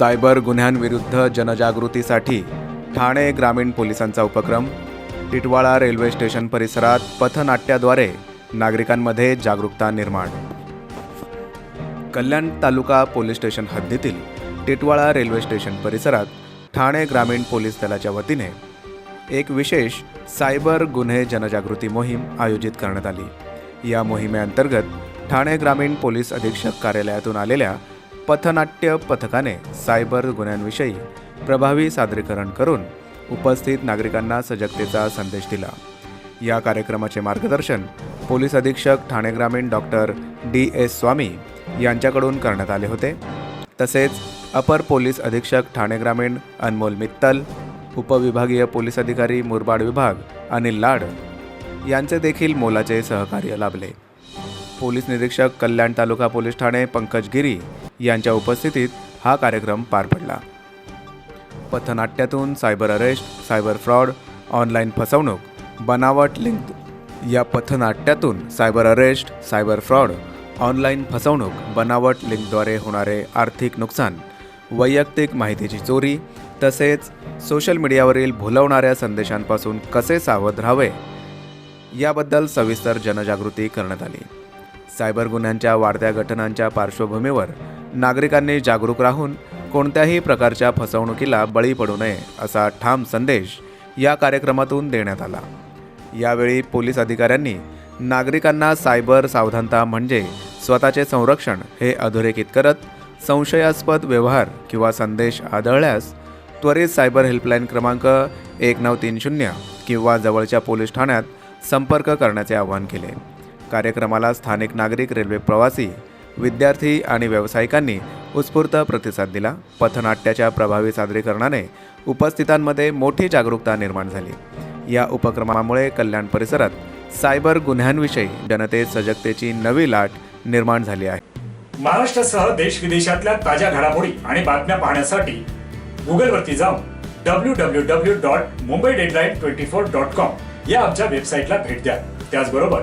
Cyber गुन्ह्यांविरुद्ध जनजागृतीसाठी ठाणे ग्रामीण पोलिसांचा उपक्रम टिटवाळा रेल्वे स्टेशन परिसरात पथनाट्याद्वारे नागरिकांमध्ये जागरूकता निर्माण. कल्याण तालुका पोलीस स्टेशन हद्दीतील टिटवाळा रेल्वे स्टेशन परिसरात ठाणे ग्रामीण पोलीस दलाच्या वतीने एक विशेष सायबर गुन्हे जनजागृती मोहीम आयोजित करण्यात आली. या मोहिमेअंतर्गत ठाणे ग्रामीण पोलीस अधीक्षक कार्यालयातून आलेल्या पथनाट्य पथकाने सायबर गुन्ह्यांविषयी प्रभावी सादरीकरण करून उपस्थित नागरिकांना सजगतेचा संदेश दिला. या कार्यक्रमाचे मार्गदर्शन पोलीस अधीक्षक ठाणे ग्रामीण डॉक्टर डी एस स्वामी यांच्याकडून करण्यात आले होते. तसेच अपर पोलीस अधीक्षक ठाणे ग्रामीण अनमोल मित्तल उपविभागीय पोलीस अधिकारी मुरबाड विभाग अनिल लाड यांचे देखील मोलाचे सहकार्य लाभले. पोलीस निरीक्षक कल्याण तालुका पोलीस ठाणे पंकज गिरी यांच्या उपस्थितीत हा कार्यक्रम पार पडला. पथनाट्यातून cyber arrest cyber fraud online फसवणूक बनावट लिंक या पथनाट्यातून cyber arrest cyber fraud online फसवणूक बनावट लिंकद्वारे होणारे आर्थिक नुकसान वैयक्तिक माहितीची चोरी तसेच सोशल मीडियावरील भुलवणाऱ्या संदेशांपासून कसे सावध राहावे याबद्दल सविस्तर जनजागृती करण्यात आली. सायबर गुन्ह्यांच्या वाढत्या घटनांच्या पार्श्वभूमीवर नागरिकांनी जागरूक राहून कोणत्याही प्रकारच्या फसवणुकीला बळी पडू नये असा ठाम संदेश या कार्यक्रमातून देण्यात आला. यावेळी पोलीस अधिकाऱ्यांनी नागरिकांना सायबर सावधानता म्हणजे स्वतःचे संरक्षण हे अधोरेखित करत संशयास्पद व्यवहार किंवा संदेश आढळल्यास त्वरित सायबर हेल्पलाईन क्रमांक एक नऊ तीन शून्य किंवा जवळच्या पोलीस ठाण्यात संपर्क करण्याचे आवाहन केले. कार्यक्रमाला स्थानिक नागरिक रेल्वे प्रवासी विद्यार्थी आणि व्यावसायिकांनी उत्स्फूर्त प्रतिसाद दिला. पथनाट्याच्या प्रभावी सादरीकरणाने उपस्थितांमध्ये मोठी जागरूकता निर्माण झाली. या उपक्रमामुळे कल्याण परिसरात सायबर गुन्ह्यांविषयी जनतेत सजगतेची नवी लाट निर्माण झाली आहे. महाराष्ट्रासह देश विदेशातल्या ताज्या घडामोडी आणि बातम्या पाहण्यासाठी गुगलवरती जाऊन W W W dot Mumbai deadline twenty four dot com या आमच्या वेबसाईटला भेट द्या. त्याचबरोबर